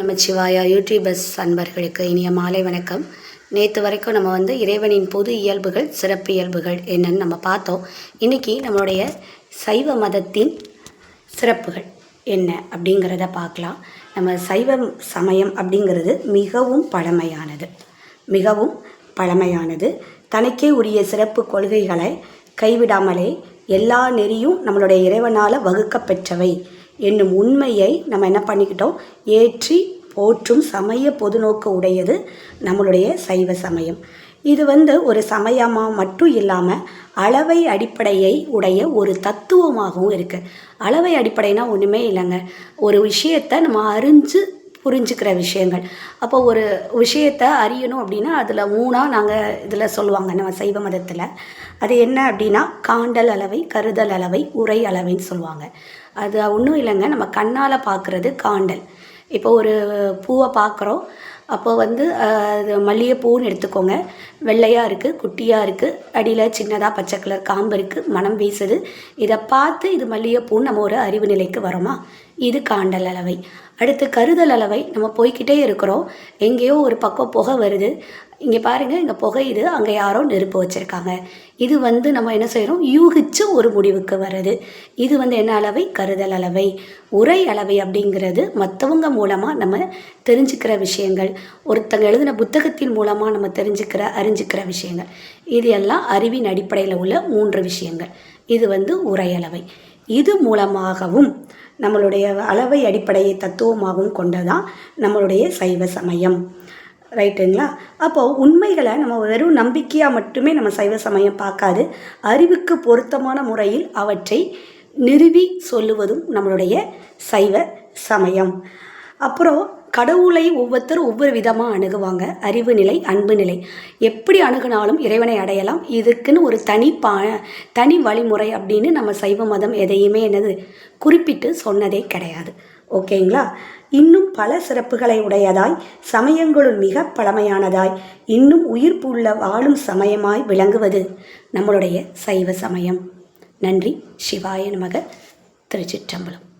Namashivaya YouTubers அன்பர்களுக்கு இனிய மாலை வணக்கம். நேற்று வரைக்கும் நம்ம வந்து இறைவனின் பொது இயல்புகள் சிறப்பு இயல்புகள் என்னன்னு நம்ம பார்த்தோம். இன்றைக்கி நம்மளுடைய சைவ மதத்தின் சிறப்புகள் என்ன அப்படிங்கிறத பார்க்கலாம். நம்ம சைவ சமயம் அப்படிங்கிறது மிகவும் பழமையானது. மிகவும் பழமையானது. தனக்கே உரிய சிறப்பு கொள்கைகளை கைவிடாமலே எல்லா நெறியும் நம்மளுடைய இறைவனால் வகுக்கப்பெற்றவை. என்னும் உண்மையை நம்ம என்ன பண்ணிக்கிட்டோம்? ஏற்றி போற்றும் சமய பொதுநோக்கு உடையது நம்மளுடைய சைவ சமயம். இது வந்து ஒரு சமயமாக மட்டும் இல்லாமல் அளவை அடிப்படையை உடைய ஒரு தத்துவமாகவும் இருக்குது அளவை அடிப்படைனா ஒன்றுமே இல்லைங்க. ஒரு விஷயத்தை நம்ம அறிஞ்சு புரிஞ்சுக்கிற விஷயங்கள். அப்போ ஒரு விஷயத்தை அறியணும் அப்படின்னா அதில் மூணாக நாங்கள் இதில் சொல்லுவாங்க நம்ம சைவ மதத்தில். அது என்ன அப்படின்னா காண்டல் அளவை கருதல் அளவை உரை அளவைன்னு சொல்லுவாங்க. அது ஒன்றும் இல்லைங்க நம்ம கண்ணால் பார்க்குறது காண்டல். இப்போ ஒரு பூவை பார்க்குறோம் அப்போ வந்து அது மல்லிகைப்பூன்னு எடுத்துக்கோங்க. வெள்ளையாக இருக்குது குட்டியாக இருக்குது அடியில் சின்னதாக பச்சை கலர் காம்பு இருக்குது மனம் வீசுது. இதை பார்த்து இது மல்லிகைப்பூன்னு நம்ம ஒரு அறிவு நிலைக்கு வரோமா இது காண்டல் அளவை. அடுத்து கருதல் அளவை நம்ம போய்கிட்டே இருக்கிறோம். எங்கேயோ ஒரு பக்கம் புகை வருது. இங்கே பாருங்கள் இங்கே புகையுது அங்கே யாரோ நெருப்பு வச்சுருக்காங்க. இது வந்து நம்ம என்ன செய்கிறோம் யூகிச்சு ஒரு முடிவுக்கு வர்றது. இது வந்து என்ன அளவை? கருதல் அளவை. உரை அளவை அப்படிங்கிறது மற்றவங்க மூலமாக நம்ம தெரிஞ்சுக்கிற விஷயங்கள். ஒருத்தங்க எழுதின புத்தகத்தின் மூலமாக நம்ம தெரிஞ்சுக்கிற அறிஞ்சிக்கிற விஷயங்கள். இது எல்லாம் அறிவின் அடிப்படையில் உள்ள மூன்று விஷயங்கள். இது வந்து உரையளவை. இது மூலமாகவும் நம்மளுடைய அளவை அடிப்படையை தத்துவமாகவும் கொண்டதான் நம்மளுடைய சைவ சமயம். ரைட்டுங்களா? அப்போது உண்மைகளை நம்ம வெறும் நம்பிக்கையாக மட்டுமே நம்ம சைவ சமயம் பார்க்காது அறிவுக்கு பொருத்தமான முறையில் அவற்றை நிறுவி சொல்லுவதும் நம்மளுடைய சைவ சமயம். அப்புறம் கடவுளை ஒவ்வொருத்தரும் ஒவ்வொரு விதமாக அணுகுவாங்க. அறிவு நிலை அன்பு நிலை. எப்படி அணுகுனாலும் இறைவனை அடையலாம். இதுக்குன்னு ஒரு தனி பா தனி வழிமுறை அப்படின்னு நம்ம சைவ மதம் எதையுமே என்னது? குறிப்பிட்டு சொன்னதே கிடையாது. ஓகேங்களா? இன்னும் பல சிறப்புகளை உடையதாய் சமயங்களுள் மிக பழமையானதாய் இன்னும் உயிர்ப்பு உள்ள வாழும் சமயமாய் விளங்குவது நம்மளுடைய சைவ சமயம். நன்றி. சிவாய நமக. திருச்சிற்றம்பலம்.